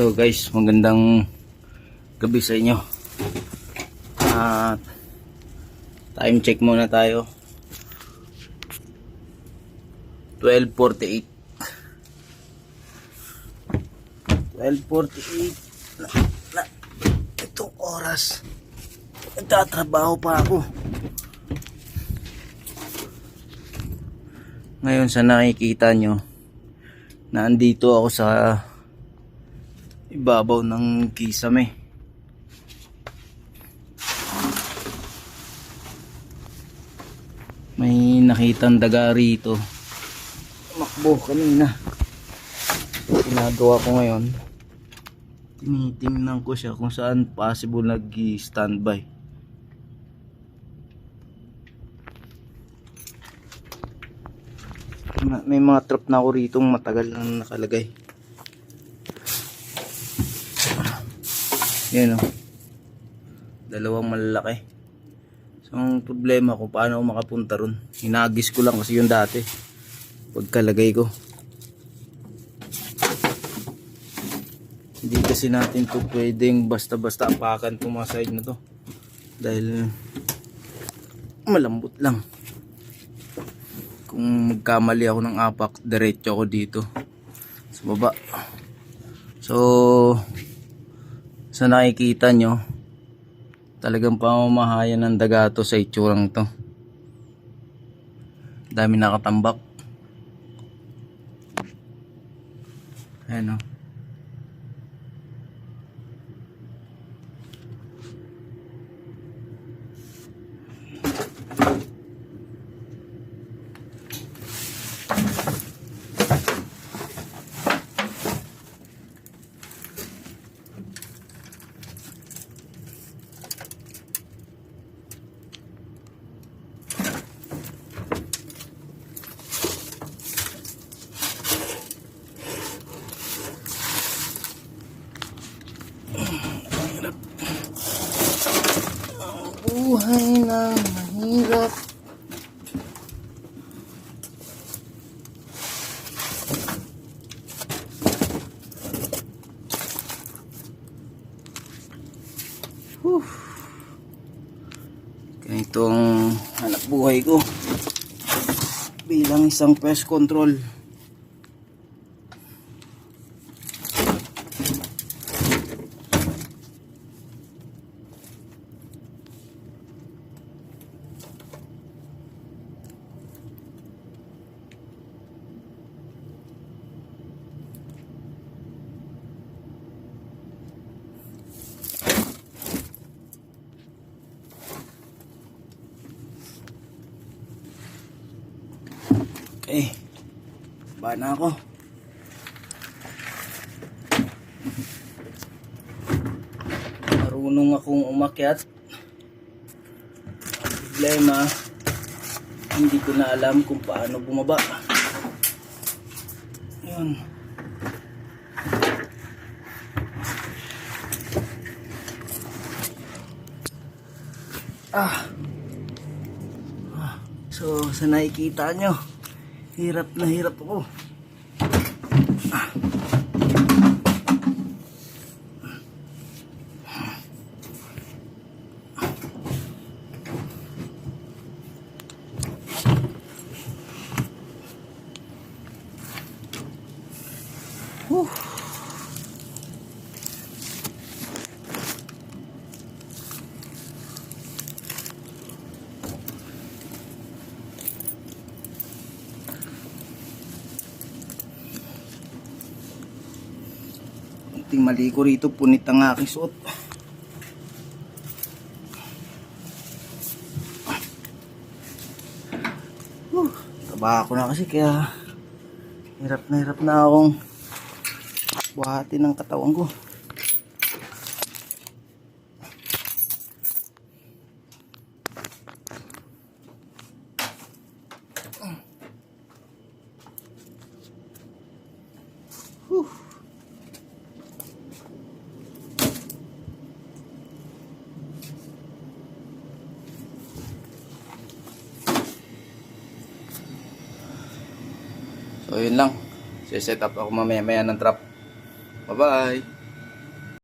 So guys, magandang gabi sa inyo. At time check muna tayo. 12.48 12.48 na, itong oras nagtatrabaho pa ako ngayon sa nakikita nyo na andito ako sa ibabaw ng kisame may nakitang daga rito. Makbo kanina. Ginagawa ko ngayon. Tinitingnan ko siya kung saan possible nag standby Ma- may mga trap na ako rito matagal nang nakalagay yan o dalawang malalaki. So ang problema ko paano ako makapunta ron? Hinagis ko lang kasi yung dati. Pagkalagay ko. Hindi kasi natin to pwedeng basta basta apakan itong mga side na to. Dahil malambot lang. Kung magkamali ako ng apak diretso ako dito. Sa baba. So sa nakikita nyo talagang pamamahayan ng daga to sa itsurang to. Dami nakatambak ayan o buhay na mahirap Whew. Ganito ang hanap buhay ko bilang isang pest control. Okay. Ba na ako. Marunong akong umakyat. Ang Problema, hindi ko na alam kung paano bumaba. Yun. Ah. Ah. So, sa nakikita nyo, Hirap na hirap ako. Whew. Kunting mali ko rito, punit ang aking suot. Whew, taba ako na kasi kaya hirap na hirap na akong buhatin ng katawan ko. Whew. So yun lang. set up ako mamaya maya ng trap. Bye bye.